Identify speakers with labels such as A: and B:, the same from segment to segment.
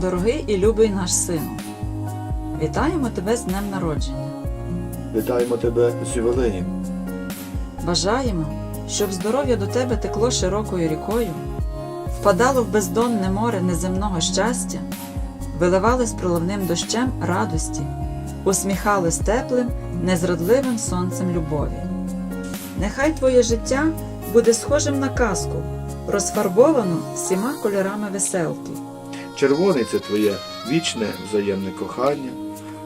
A: Дорогий і любий наш сину, вітаємо тебе з днем народження.
B: Вітаємо тебе з ювілеєм.
A: Бажаємо, щоб здоров'я до тебе текло широкою рікою, впадало в бездонне море неземного щастя, виливалось проливним дощем радості, усміхалось теплим, незрадливим сонцем любові. Нехай твоє життя буде схожим на казку, розфарбовану всіма кольорами веселки.
B: Червоний це твоє вічне взаємне кохання,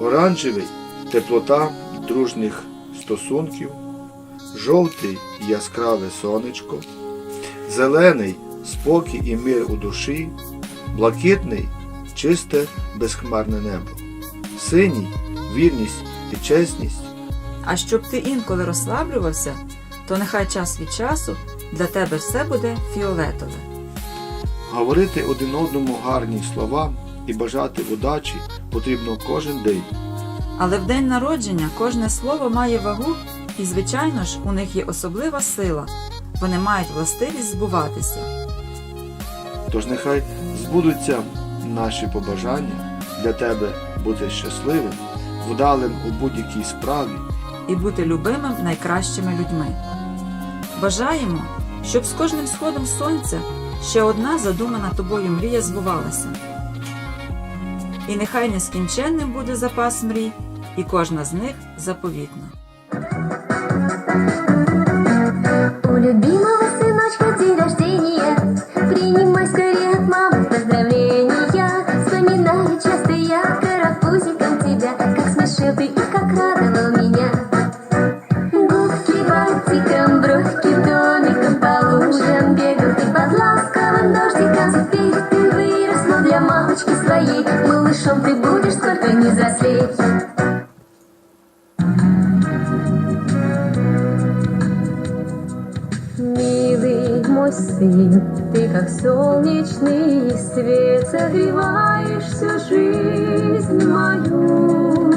B: оранжевий теплота дружніх стосунків, жовтий яскраве сонечко, зелений спокій і мир у душі, блакитний чисте безхмарне небо, синій вірність і чесність,
A: А щоб ти інколи розслаблювався, то нехай час від часу для тебе все буде фіолетове.
B: Говорити один одному гарні слова і бажати удачі потрібно кожен день.
A: Але в день народження кожне слово має вагу, і, звичайно ж, у них є особлива сила. Вони мають властивість збуватися.
B: Тож нехай збудуться наші побажання для тебе бути щасливим, вдалим у будь-якій справі,
A: і бути любимим найкращими людьми. Бажаємо, щоб з кожним сходом сонця ще одна задумана тобою мрія збувалася. І нехай нескінченним буде запас мрій, і кожна з них заповітна.
C: У любимого ці рождения Принимай скорее своей Малышом ты будешь, сколько не взрослеть Милый мой сын, ты как солнечный свет Согреваешь всю жизнь мою.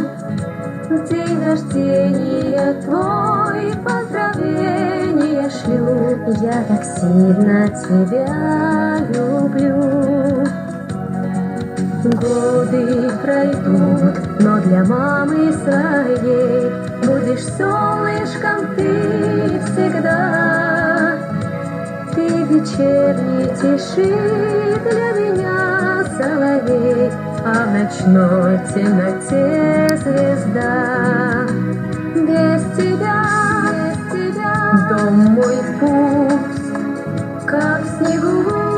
C: День рождения твой поздравления шлю Я так сильно тебя люблю Годы пройдут, но для мамы своей Будешь солнышком ты всегда. Ты вечерней тиши для меня соловей А в ночной темноте звезда. Без тебя, без тебя. Дом мой пуст, как снегу